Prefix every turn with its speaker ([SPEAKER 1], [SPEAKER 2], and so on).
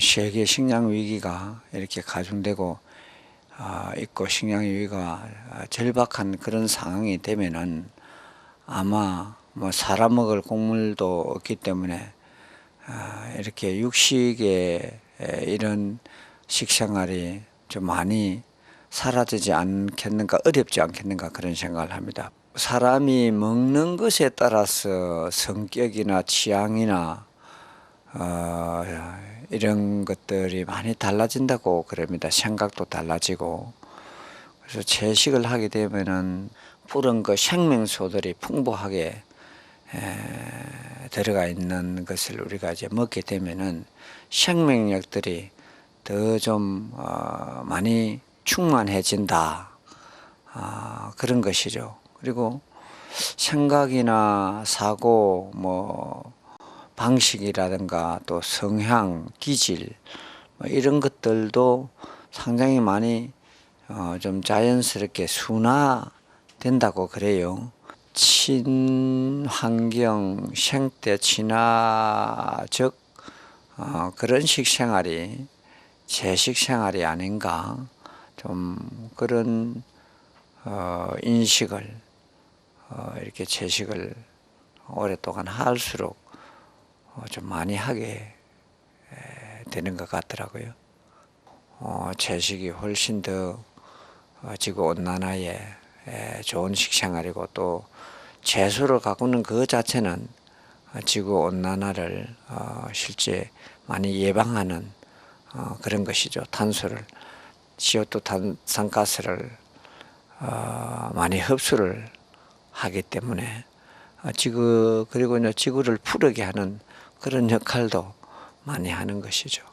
[SPEAKER 1] 세계 식량 위기가 이렇게 가중되고 아, 있고 식량 위기가 아, 절박한 그런 상황이 되면은 아마 뭐 사람 먹을 곡물도 없기 때문에 아, 이렇게 육식의 에, 이런 식생활이 좀 많이 사라지지 않겠는가 어렵지 않겠는가 그런 생각을 합니다. 사람이 먹는 것에 따라서 성격이나 취향이나 어, 이런 것들이 많이 달라진다고 그럽니다. 생각도 달라지고 그래서 채식을 하게 되면은 푸른 그 생명소들이 풍부하게 에, 들어가 있는 것을 우리가 이제 먹게 되면은 생명력들이 더좀 어, 많이 충만해진다 아, 그런 것이죠. 그리고 생각이나 사고 뭐 방식이라든가 또 성향, 기질 뭐 이런 것들도 상당히 많이 어, 좀 자연스럽게 순화된다고 그래요. 친환경 생태 친화적 어, 그런 식 생활이 제식 생활이 아닌가 좀 그런 어, 인식을 어, 이렇게 채식을 오랫동안 할수록 어, 좀 많이 하게 에, 되는 것 같더라고요. 어, 채식이 훨씬 더 어, 지구 온난화에 에, 좋은 식생활이고 또 채소를 가꾸는 그 자체는 어, 지구 온난화를 어, 실제 많이 예방하는 어, 그런 것이죠. 탄소를 CO2 탄산가스를 어, 많이 흡수를 하기 때문에 어, 지구 그리고 이제 지구를 푸르게 하는 그런 역할도 많이 하는 것이죠.